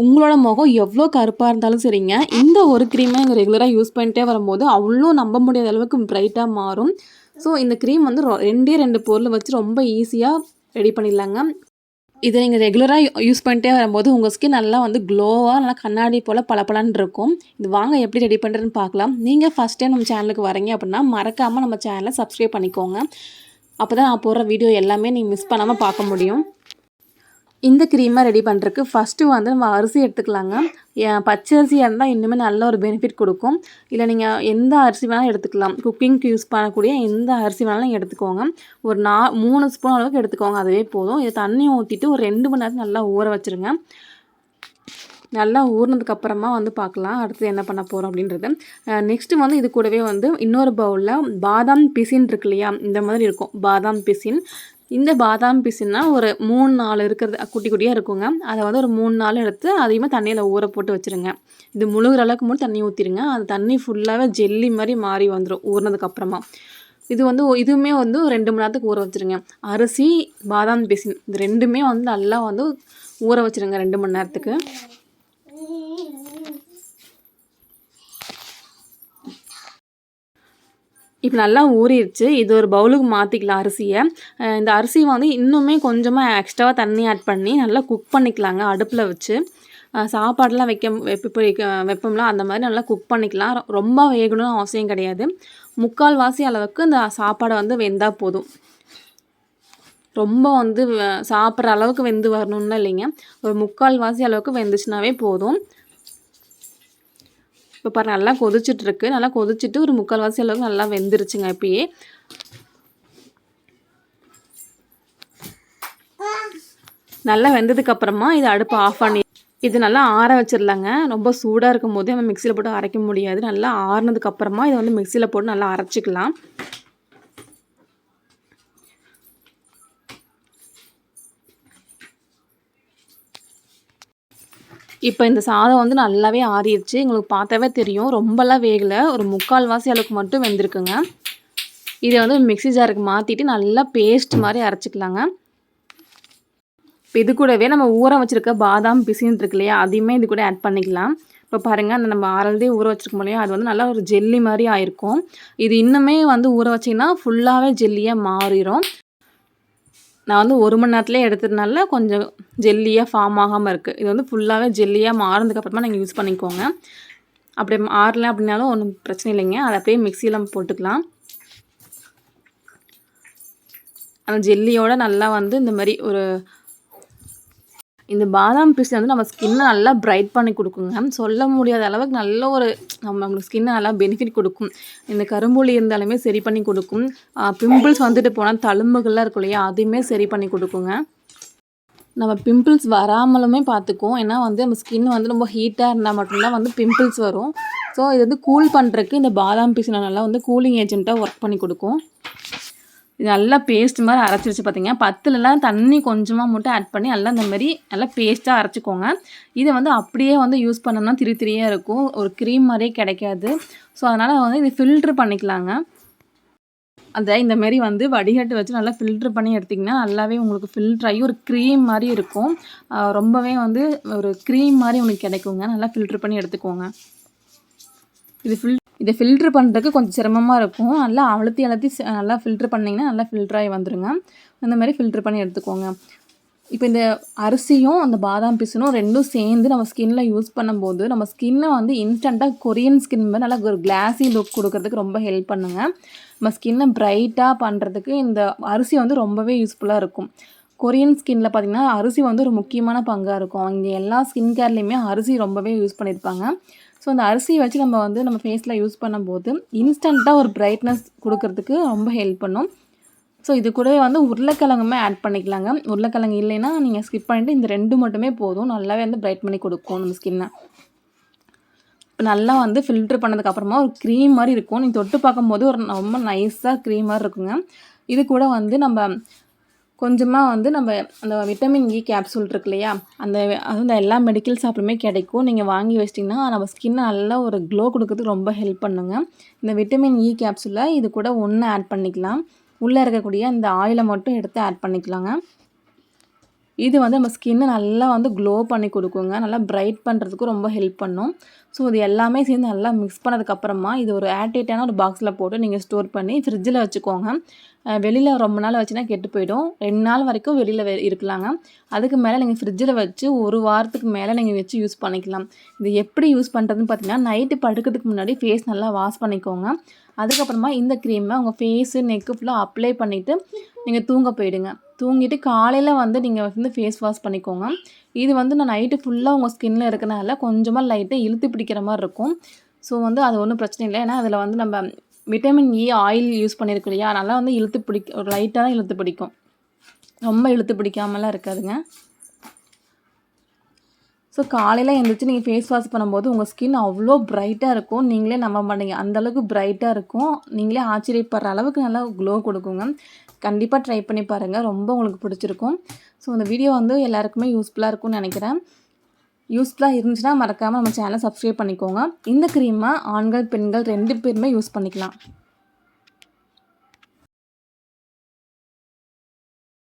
உங்களோட முகம் எவ்வளோ கருப்பாக இருந்தாலும் சரிங்க. இந்த ஒரு க்ரீமை நீங்கள் ரெகுலராக யூஸ் பண்ணிட்டே வரும்போது அவ்வளோ நம்ப முடியாத அளவுக்கு ப்ரைட்டாக மாறும். ஸோ இந்த க்ரீம் வந்து ரொ ரெண்டே ரெண்டு பொருள் வச்சு ரொம்ப ஈஸியாக ரெடி பண்ணிடலாங்க. இதை நீங்கள் ரெகுலராக யூஸ் பண்ணிட்டே வரும்போது உங்கள் ஸ்கின் நல்லா வந்து க்ளோவாக நல்லா கண்ணாடி போல் பளபளன்னு இருக்கும். இது வாங்க எப்படி ரெடி பண்ணுறதுன்னு பார்க்கலாம். நீங்கள் ஃபஸ்ட் டைம் நம்ம சேனலுக்கு வரீங்க அப்படின்னா மறக்காமல் நம்ம சேனலை சப்ஸ்கிரைப் பண்ணிக்கோங்க. அப்போ தான் நான் போடுற வீடியோ எல்லாமே நீங்கள் மிஸ் பண்ணாமல் பார்க்க முடியும். இந்த க்ரீமை ரெடி பண்ணுறதுக்கு ஃபஸ்ட்டு வந்து நம்ம அரிசி எடுத்துக்கலாங்க. ஏன் பச்சை அரிசியாக இருந்தால் இன்னுமே நல்ல ஒரு பெனிஃபிட் கொடுக்கும். இல்லை நீங்கள் எந்த அரிசி வேணாலும் எடுத்துக்கலாம். குக்கிங்க்கு யூஸ் பண்ணக்கூடிய எந்த அரிசி வேணாலும் நீங்கள் எடுத்துக்கோங்க. ஒரு நா மூணு ஸ்பூன் அளவுக்கு எடுத்துக்கோங்க. அதுவே போதும். இதை தண்ணி ஊற்றிட்டு ஒரு ரெண்டு மணி நேரம் நல்லா ஊற வச்சுருங்க. நல்லா ஊறினதுக்கப்புறமா வந்து பார்க்கலாம். அடுத்து என்ன பண்ண போகிறோம் அப்படின்றது. நெக்ஸ்ட்டு வந்து இது கூடவே வந்து இன்னொரு பவுலில் பாதாம் பிசின் இருக்கு இல்லையா? இந்த மாதிரி இருக்கும். பாதாம் பிசின். இந்த பாதாம் பிசின்னா ஒரு மூணு நாள் இருக்கிறது குட்டி குட்டியாக இருக்குங்க. அதை வந்து ஒரு மூணு நாள் எடுத்து அதிகமாக தண்ணியில் ஊற போட்டு வச்சுருங்க. இது முழுகிற அளவுக்கு மட்டும் தண்ணி ஊற்றிடுங்க அது தண்ணி ஃபுல்லாகவே ஜெல்லி மாதிரி மாறி வந்துடும் ஊறினதுக்கப்புறமா இது வந்து இதுவுமே வந்து ஒரு ரெண்டு மணி நேரத்துக்கு ஊற வச்சுருங்க. அரிசி பாதாம் பிசின் இது ரெண்டுமே வந்து நல்லா வந்து ஊற வச்சுருங்க ரெண்டு மணி நேரத்துக்கு. இப்போ நல்லா ஊறிடுச்சு இது ஒரு பவுலுக்கு மாற்றிக்கலாம் அரிசியை. இந்த அரிசியை வந்து இன்னுமே கொஞ்சமாக எக்ஸ்ட்ராவாக தண்ணி ஆட் பண்ணி நல்லா குக் பண்ணிக்கலாங்க அடுப்பில் வச்சு. சாப்பாடெலாம் வைக்க வெப்ப வெப்பம்லாம் அந்த மாதிரி நல்லா குக் பண்ணிக்கலாம். ரொம்ப வேகணும்னு அவசியம் கிடையாது. முக்கால் வாசி அளவுக்கு இந்த சாப்பாடை வந்து வெந்தால் போதும். ரொம்ப வந்து சாப்பிட்ற அளவுக்கு வெந்து வரணும்னு இல்லைங்க. ஒரு முக்கால் வாசி அளவுக்கு வெந்துச்சுனாவே போதும். இப்போ பாரு நல்லா கொதிச்சிட்ருக்கு நல்லா கொதிச்சுட்டு ஒரு முக்கால்வாசி அளவுக்கு நல்லா வெந்துருச்சுங்க இப்பயே. நல்லா வெந்ததுக்கப்புறமா இதை அடுப்பு ஆஃப் பண்ணி இது நல்லா ஆற வச்சிடலாங்க ரொம்ப சூடாக இருக்கும் போதே நம்ம மிக்சியில் போட்டு அரைக்க முடியாது. நல்லா ஆறினதுக்கப்புறமா இதை வந்து மிக்சியில் போட்டு நல்லா அரைச்சிக்கலாம். இப்போ இந்த சாதம் வந்து நல்லாவே ஆறிடுச்சு. எங்களுக்கு பார்த்தாவே தெரியும். ரொம்பலாம் வேகலை. ஒரு முக்கால் வாசி அளவுக்கு மட்டும் வெந்திருக்குங்க. இதை வந்து மிக்சி ஜாருக்கு மாற்றிட்டு நல்லா பேஸ்ட் மாதிரி அரைச்சிக்கலாங்க. இப்போ இது கூடவே நம்ம ஊற வச்சுருக்க பாதாம் பிசின் இருக்கு இல்லையா அதையுமே இது கூட ஆட் பண்ணிக்கலாம். இப்போ பாருங்கள் அந்த நம்ம ஆறல்தே ஊற வச்சுருக்கோம் இல்லையா அது வந்து நல்லா ஒரு ஜெல்லி மாதிரி ஆயிருக்கும். இது இன்னுமே வந்து ஊற வச்சிங்கன்னா ஃபுல்லாகவே ஜெல்லியாக மாறிடும் நான் வந்து ஒரு மணி நேரத்துலேயே எடுத்ததுனால கொஞ்சம் ஜெல்லியாக ஃபார்ம் ஆகாமல் இருக்குது இது வந்து ஃபுல்லாகவே ஜெல்லியாக மாறினதுக்கப்புறமா நீங்கள் யூஸ் பண்ணிக்கோங்க. அப்படி ஆறல அப்படின்னாலும் ஒன்றும் பிரச்சனை இல்லைங்க. அதை அப்படியே மிக்சியில் போட்டுக்கலாம். அந்த ஜெல்லியோட நல்லா வந்து இந்த மாதிரி ஒரு இந்த பாதாம் பீஸ் வந்து நம்ம ஸ்கின்னை நல்லா பிரைட் பண்ணி கொடுக்குங்க. சொல்ல முடியாத அளவுக்கு நல்ல ஒரு நம்ம நம்மளுக்கு ஸ்கின்னை நல்லா பெனிஃபிட் கொடுக்கும். இந்த கரும்புலி இருந்தாலுமே சரி பண்ணி கொடுக்கும். பிம்பிள்ஸ் வந்துட்டு போனால் தழும்புகள்லாம் இருக்கும் இல்லையா அதையுமே சரி பண்ணி கொடுக்குங்க. நம்ம பிம்பிள்ஸ் வராமலுமே பார்த்துக்குவோம் ஏன்னா வந்து நம்ம ஸ்கின் வந்து ரொம்ப ஹீட்டாக இருந்தால் மட்டும்தான் வந்து பிம்பிள்ஸ் வரும். ஸோ இது வந்து கூல் பண்ணுறதுக்கு இந்த பாதாம் பீஸ் நல்லா வந்து கூலிங் ஏஜென்ட்டாக ஒர்க் பண்ணி கொடுக்கும். இது நல்லா பேஸ்ட் மாதிரி அரைச்சி வச்சு பார்த்தீங்க பத்துலலாம் தண்ணி கொஞ்சமாக மட்டும் ஆட் பண்ணி நல்லா இந்த மாதிரி நல்லா பேஸ்ட்டாக அரைச்சிக்கோங்க. இதை வந்து அப்படியே வந்து யூஸ் பண்ணோம்னா திரி திரியாக இருக்கும். ஒரு க்ரீம் மாதிரியே கிடைக்காது. ஸோ அதனால் வந்து இது ஃபில்ட்ரு பண்ணிக்கலாங்க. அதை இந்த மாரி வந்து வடிகட்டு வச்சு நல்லா ஃபில்ட்ரு பண்ணி எடுத்திங்கன்னா நல்லாவே உங்களுக்கு ஃபில்ட்ரு ஆகி ஒரு க்ரீம் மாதிரி இருக்கும். ரொம்பவே வந்து ஒரு க்ரீம் மாதிரி உங்களுக்கு கிடைக்குங்க. நல்லா ஃபில்ட்ரு பண்ணி எடுத்துக்கோங்க. இது ஃபில் இதை ஃபில்ட்ரு பண்ணுறதுக்கு கொஞ்சம் சிரமமாக இருக்கும். நல்லா அழுத்தி அழுத்தி நல்லா ஃபில்ட்ரு பண்ணிங்கன்னா நல்லா ஃபில்ட்ராகி வந்துடுங்க அந்த மாதிரி ஃபில்ட்ரு பண்ணி எடுத்துக்கோங்க. இப்போ இந்த அரிசியும் அந்த பாதாம் பிசுனும் ரெண்டும் சேர்ந்து நம்ம ஸ்கின்ல யூஸ் பண்ணும்போது நம்ம ஸ்கின்னை வந்து இன்ஸ்டண்ட்டாக கொரியன் ஸ்கின் மாதிரி நல்லா ஒரு கிளாஸி லுக் கொடுக்கறதுக்கு ரொம்ப ஹெல்ப் பண்ணுங்க. நம்ம ஸ்கின்னை ப்ரைட்டாக பண்ணுறதுக்கு இந்த அரிசி வந்து ரொம்பவே யூஸ்ஃபுல்லாக இருக்கும். கொரியன் ஸ்கின்ல பார்த்திங்கன்னா அரிசி வந்து ஒரு முக்கியமான பங்காக இருக்கும். இங்கே எல்லா ஸ்கின் கேர்லேயுமே அரிசி ரொம்பவே யூஸ் பண்ணியிருப்பாங்க ஸோ அந்த அரிசியை வச்சு நம்ம வந்து நம்ம ஃபேஸில் யூஸ் பண்ணும்போது இன்ஸ்டண்ட்டாக ஒரு பிரைட்னஸ் கொடுக்கறதுக்கு ரொம்ப ஹெல்ப் பண்ணும். ஸோ இது கூட வந்து உருளைக்கிழங்குமே ஆட் பண்ணிக்கலாங்க. உருளைக்கிழங்கு இல்லைன்னா நீங்கள் ஸ்கிப் பண்ணிவிட்டு இந்த ரெண்டு மட்டுமே போதும். நல்லாவே வந்து பிரைட் பண்ணி கொடுக்கும் நம்ம ஸ்கின்னை நல்லா வந்து ஃபில்ட்ரு பண்ணதுக்கப்புறமா ஒரு க்ரீம் மாதிரி இருக்கும். நீங்கள் தொட்டு பார்க்கும்போது ஒரு ரொம்ப நைஸாக க்ரீம் மாதிரி இருக்குங்க. இது கூட வந்து நம்ம கொஞ்சமாக வந்து நம்ம அந்த விட்டமின் இ கேப்சூல் இருக்கு இல்லையா? அந்த அது அந்த எல்லா மெடிக்கல் ஷாப்லையுமே கிடைக்கும். நீங்கள் வாங்கி வச்சிட்டிங்கன்னா நம்ம ஸ்கின்னை நல்லா ஒரு க்ளோ கொடுக்கறதுக்கு ரொம்ப ஹெல்ப் பண்ணுங்க. இந்த விட்டமின் இ கேப்சூலை இது கூட ஒன்று ஆட் பண்ணிக்கலாம். உள்ளே இருக்கக்கூடிய இந்த ஆயிலை மட்டும் எடுத்து ஆட் பண்ணிக்கலாங்க. இது வந்து நம்ம ஸ்கின்னை நல்லா வந்து க்ளோ பண்ணி கொடுக்குங்க. நல்லா பிரைட் பண்ணுறதுக்கு ரொம்ப ஹெல்ப் பண்ணும். ஸோ இது எல்லாமே சேர்ந்து நல்லா மிக்ஸ் பண்ணதுக்கப்புறமா இது ஒரு ஏர்டைட்டான ஒரு பாக்ஸில் போட்டு நீங்கள் ஸ்டோர் பண்ணி ஃப்ரிட்ஜில் வச்சுக்கோங்க. வெளியில் ரொம்ப நாள் வச்சுனா கெட்டு போயிடும். ரெண்டு நாள் வரைக்கும் வெளியில் வெ இருக்கலாங்க. அதுக்கு மேலே நீங்கள் ஃப்ரிட்ஜில் வச்சு ஒரு வாரத்துக்கு மேலே நீங்கள் வச்சு யூஸ் பண்ணிக்கலாம். இது எப்படி யூஸ் பண்ணுறதுன்னு பார்த்தீங்கன்னா நைட்டு படுக்கிறதுக்கு முன்னாடி ஃபேஸ் நல்லா வாஷ் பண்ணிக்கோங்க. அதுக்கப்புறமா இந்த க்ரீமை உங்கள் ஃபேஸு நெக்கு ஃபுல்லாக அப்ளை பண்ணிவிட்டு நீங்கள் தூங்க போயிடுங்க. தூங்கிட்டு காலையில் வந்து நீங்கள் வந்து ஃபேஸ் வாஷ் பண்ணிக்கோங்க. இது வந்து நான் நைட்டு ஃபுல்லாக உங்கள் ஸ்கின்னில் இருக்கனால கொஞ்சமாக லைட்டாக இழுத்து பிடிக்கிற மாதிரி இருக்கும். ஸோ வந்து அது ஒன்றும் பிரச்சனை இல்லை. ஏன்னா அதில் வந்து நம்ம vitamin E e, oil use பண்ணியிருக்கோம் இல்லையா? அதனால் வந்து இழுத்து பிடிக்க ஒரு லைட்டாக தான் இழுத்து பிடிக்கும். ரொம்ப இழுத்து பிடிக்காமலாம் இருக்காதுங்க. ஸோ காலையில் எழுந்திரிச்சு நீங்கள் ஃபேஸ் வாஷ் பண்ணும்போது உங்கள் ஸ்கின் அவ்வளோ பிரைட்டாக இருக்கும். நீங்களே நம்ப மாட்டீங்க. அந்தளவுக்கு பிரைட்டாக இருக்கும். நீங்களே ஆச்சரியப்படுற அளவுக்கு நல்லா க்ளோ கொடுக்குங்க. கண்டிப்பாக ட்ரை பண்ணி பாருங்கள் ரொம்ப உங்களுக்கு பிடிச்சிருக்கும். ஸோ இந்த வீடியோ வந்து எல்லாருக்குமே யூஸ்ஃபுல்லாக இருக்கும்னு நினைக்கிறேன். யூஸ்ஃபுல்லாக இருந்துச்சுன்னா மறக்காமல் நம்ம சேனலை சப்ஸ்கிரைப் பண்ணிக்கோங்க. இந்த க்ரீமை ஆண்கள் பெண்கள் ரெண்டு பேருமே யூஸ் பண்ணிக்கலாம்.